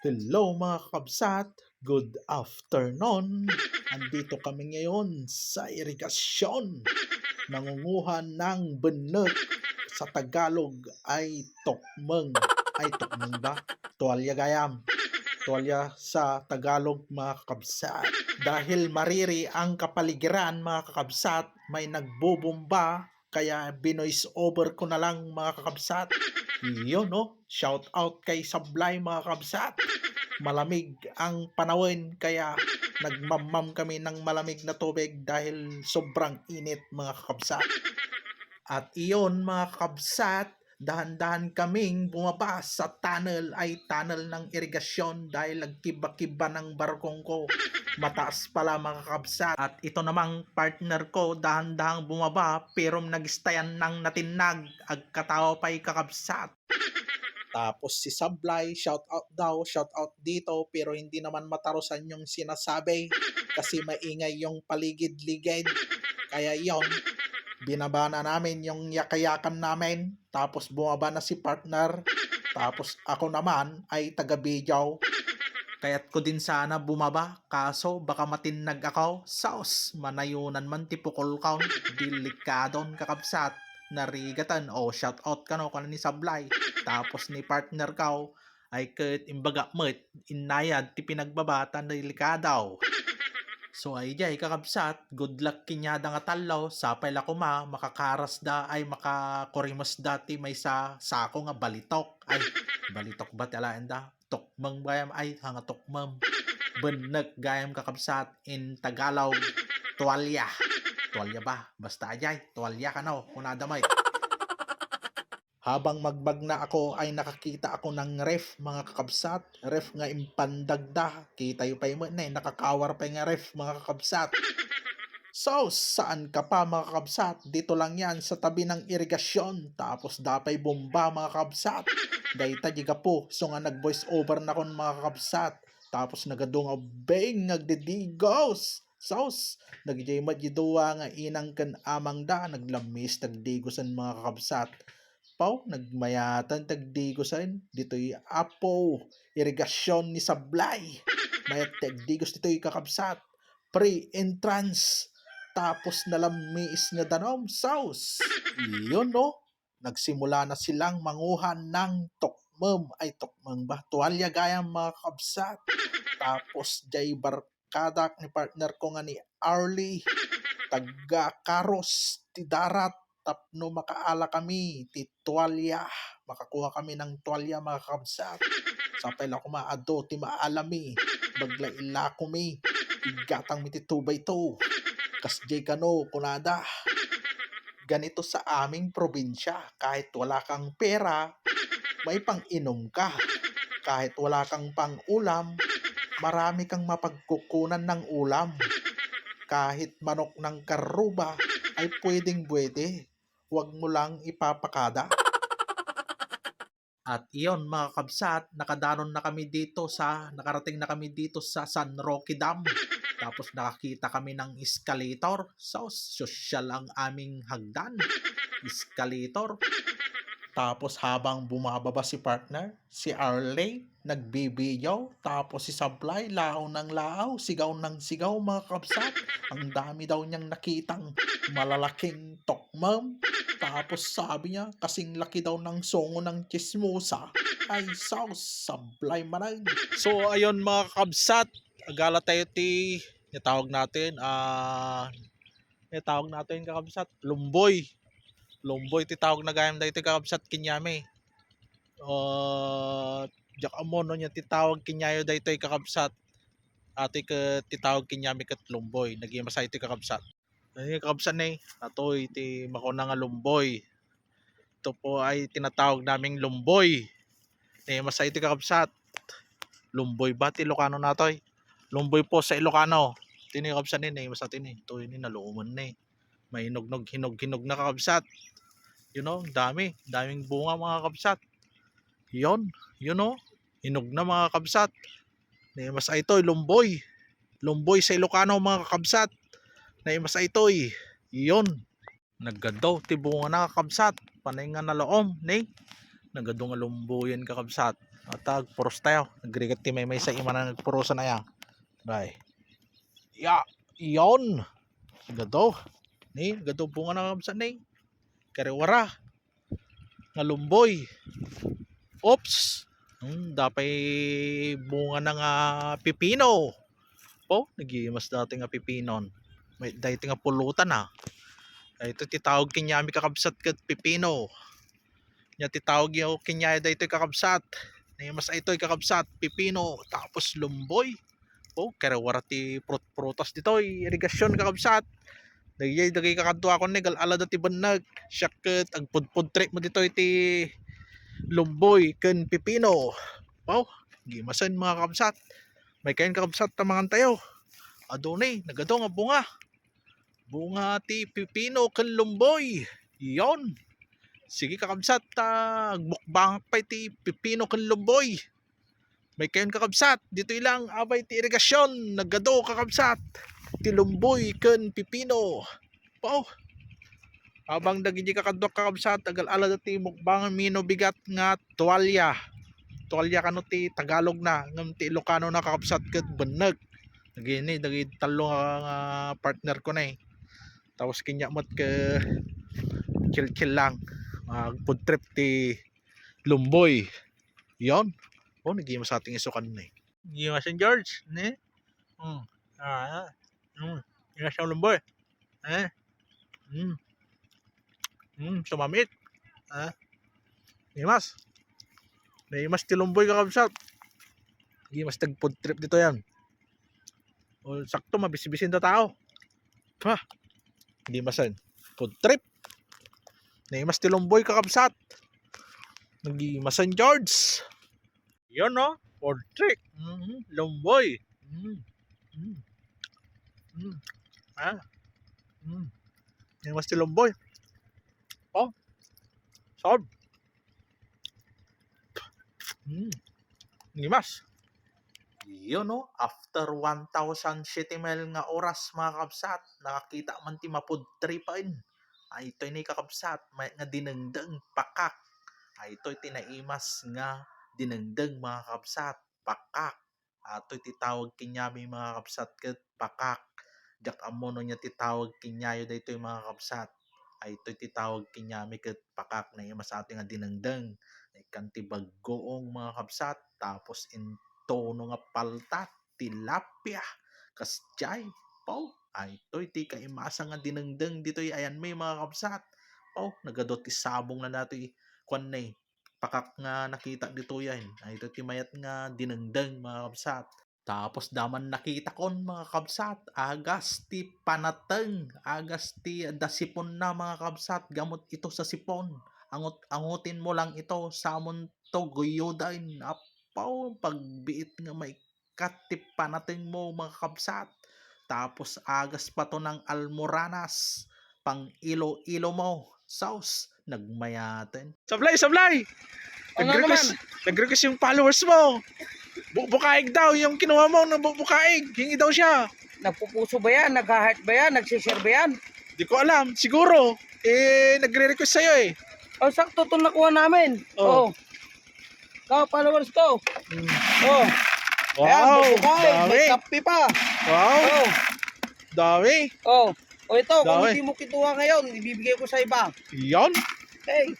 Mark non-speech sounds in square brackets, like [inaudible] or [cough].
Hello mga kabsat, good afternoon. Andito kami ngayon sa irigasyon. Nangunguha ng benek sa Tagalog ay tokmeng. Ay tokmeng ba? Tuwalya gayam. Tuwalya sa Tagalog mga kabsat. Dahil mariri ang kapaligiran mga kakabsat, may nagbubumba kaya binoise over ko na lang mga kakabsat. Yun no, shout out kay Sablay mga kabsat. Malamig ang panahon kaya nagmamam kami ng malamig na tubig dahil sobrang init mga kakabsat. At iyon mga kakabsat, dahan-dahan kaming bumaba sa tunnel ay tunnel ng irigasyon dahil nagkiba-kiba ng barkong ko. Mataas pala mga kakabsat. At ito namang partner ko dahan-dahang bumaba pero nagistayan ng natinag ag katawa pa'y kakabsat. Tapos si Sablay, shout out daw, shout out dito, pero hindi naman matarusan yung sinasabi kasi maingay yung paligid-ligid. Kaya yon binaba na namin yung yakayakan namin, tapos bumaba na si partner, tapos ako naman ay taga-bijaw. Kaya't ko din sana bumaba, kaso baka matinag ako. Saus, manayunan man tipukol count, delikadon kakabsat narigatan o shout out ka no kana ni Sablay tapos ni partner ka ay ket imbaga met inayad ti pinagbabata na delikadaw So ay jay kakabsat, good luck kinyada nga talaw, sapay la kuma, makakaras da ay makakorimos dati may sa sako nga balitok. Ay, balitok ba talaan da? Tokmang gayam ay hanga tokmang. Benek gayam kakabsat in Tagalog, tuwalya. Tuwalya ba? Basta ajay, tuwalya ka no, kunada may. [laughs] Habang magbag na ako ay nakakita ako ng ref mga kakabsat. Ref nga impandagda. Kita yung pa yung na eh, nakakawar pa yung ref mga kakabsat. [laughs] So, saan ka pa mga kakabsat? Dito lang yan sa tabi ng irigasyon. Tapos dapay bomba mga kakabsat. Dayta jiga po. So nga nag-voice over na kon mga kakabsat. Tapos nagadunga beng nagdidigos. Sos, nagjay madyiduwa nga inang kan amang da. Naglamis nagdigosan mga kakabsat. Pau, nagmayatan tagdigosan. Dito'y apo, irigasyon ni Sablay. Mayat tagdigos dito'y kakabsat. Pre-entrance. Tapos nalamis nga danom, sauce. Iyon no, nagsimula na silang manguhan ng tokmem. Ay, tokmem ba? Tuwalya gayang mga kakabsat. Tapos jay barkadak ni partner ko nga ni Arlie. [laughs] Taga Karos, ti darat tapno makaala kami ti tuwalya. Makakuha kami ng tuwalya mga kabsat. [laughs] Sapay la kumaado ti maalami bagla ila kumi igatang mi ti tubay to kas jay kano kunada. Ganito sa aming probinsya kahit wala kang pera may pang inom ka. Kahit wala kang pang ulam marami kang mapagkukunan ng ulam kahit manok ng karuba ay pwedeng pwede huwag mo lang ipapakada. At iyon mga kabsat, nakadanon na kami dito sa, nakarating na kami dito sa San Roque Dam. Tapos nakakita kami ng escalator. So, social ang aming hagdan. Escalator. Tapos habang bumababa si partner, si Arley, nagbibiyaw. Tapos si Sablay, lao ng lao, sigaw ng sigaw mga kabsat. Ang dami daw niyang nakitang malalaking tokmam. Tapos sabi niya, kasing laki daw ng songo ng chismosa. Ay, sauce, sablay manay. So, ayun mga kabsat, agala tayo ti, itawag natin, ah, itawag natin kakabsat, lumboy. Lumboy, titawag na gayam dahil kakabsat kinyami. Uh, jak amono niya titawag kinyayo dahil kakabsat. Ate ka titawag kinyami kat lumboy. Naging masay iti kakabsat. Ay, kakabsat na eh. Ato iti makuna nga lumboy. Ito po ay tinatawag naming lumboy. Eh, masay iti kakabsat. Lumboy ba ti Ilocano na to eh? Lumboy po sa Ilocano. Tinikabsat ni. Masatin eh. Ito yun naluman na eh. May hinog-nog, hinog-hinog na kakabsat. You know, dami. Daming bunga mga kabsat. Yon, you know, hinog na mga kabsat. Na mas ito, lumboy. Lumboy sa Ilocano mga kabsat. Na mas ito, yon. Naggandaw, tibunga na kakabsat. Panay nga na loom, ne? Nagado nga lumboyan kakabsat. Atag puros tayo. Nagrigat ti may may sa ima na nagpurusan na yan. Day. Ya, yon. Gado. Ni, gado bunga na kamsan ni. Kariwara. Ngalumboy. Oops. Hmm, dapay bunga na nga pipino. Po, nagimas dati nga pipinon. May dati nga pulutan ah. Ito titawag kinyami kakabsat kat pipino. Nya titawag yung kinyaya dito kakabsat. Nimas ito kakabsat pipino tapos lumboy. Oh, karawara ti prut prutas dito irigasyon kakabsat. Dagay dagay kakadto ako ni ala dati banag. Syakit ag pudpud mo dito iti lumboy ken pipino. Wow, gimasan mga kakabsat. May kain kakabsat tamangan tayo. Adunay, nagado nga bunga. Bunga ti pipino ken lumboy. Yon. Sige kakabsat, uh, mukbang pa ti pipino ken lumboy. May kayon kakabsat, dito ilang abay ti irigasyon, nagado kakabsat. Ti lumboy ken pipino. Pau. Habang dagiti kakadok kakabsat, agal ala ti mukbang mino bigat nga tuwalya. Tuwalya kano ti Tagalog na, ngam ti Ilocano na kakabsat ket beneg. Nagini, dagi talo nga partner ko na eh. Tapos kinya mat ke chill-chill lang. Mag food trip ti Lumboy. Yon. Oh, nagima sa ating isukan na eh. Nagima si George. Ne? Hmm. Ah, hmm. Nagima siya Lumboy. Eh? Hmm. Hmm, sumamit. Ah. Ngimas. Ngimas ti Lumboy kakabsat. Ngimas tag food trip dito yan. O, sakto, mabisi-bisin na tao. Ha? Hindi masan. Food trip. Naimas ti Lumboy kakabsat. Nagimasan George. Yun no? Food trip. Mm-hmm. Lumboy. Mm. Mm. Mm. Ah. Mm. Naimas ti Lumboy. Oh. Sob. Mm. Ngimas. Yun no, after 1,000 mile nga oras mga kabsat, nakakita man ti mapud tripain. Ay ito ni kakabsat, may nga dinengdeng pakak. Ay ito tinaimas nga dinengdeng mga kabsat, pakak. Ato titawag kinyami mga kabsat ket pakak. Jak amono niya titawag kinyayo dayto mga kabsat. Ay ito titawag kinyami ket pakak na imas ating nga dinengdeng. Ay kanti baggoong mga kabsat, tapos in tono nga palta, tilapia, kasjay, pau, ay toy ti kaimasa nga dinengdeng ditoy ayan may mga kapsat. Pau, nagadot ti sabong na nato kwan na pakak nga nakita dito yan. Ay ito ti mayat nga dinengdeng mga kapsat. Tapos daman nakita kon mga kabsat, agas ti panateng, agas ti dasipon na mga kabsat, gamot ito sa sipon. Angot angutin mo lang ito sa to guyudain. Apaw, pagbiit nga may katipa natin mo mga kabsat. Tapos agas pa to ng almoranas. Pang ilo-ilo mo. Sauce. Nagmayatin. Sablay, sablay! O nga naman. nag-request yung followers mo. Bubukaig daw yung kinuha mo ng bubukaig. Hingi daw siya. Nagpupuso ba yan? Nag-heart ba yan? Nagsishare ba yan? Di ko alam. Siguro. Eh, nagre-request sa'yo eh. O sakto ito nakuha namin. Oh. Oh. Ikaw, followers ko. Mm. Oh. Wow! Ayan. Dami! May kape pa. Wow! Oh. Dami! Oh. O ito, kung Dami. hindi mo kituha ngayon, ibibigay ko sa iba. Yan! Okay.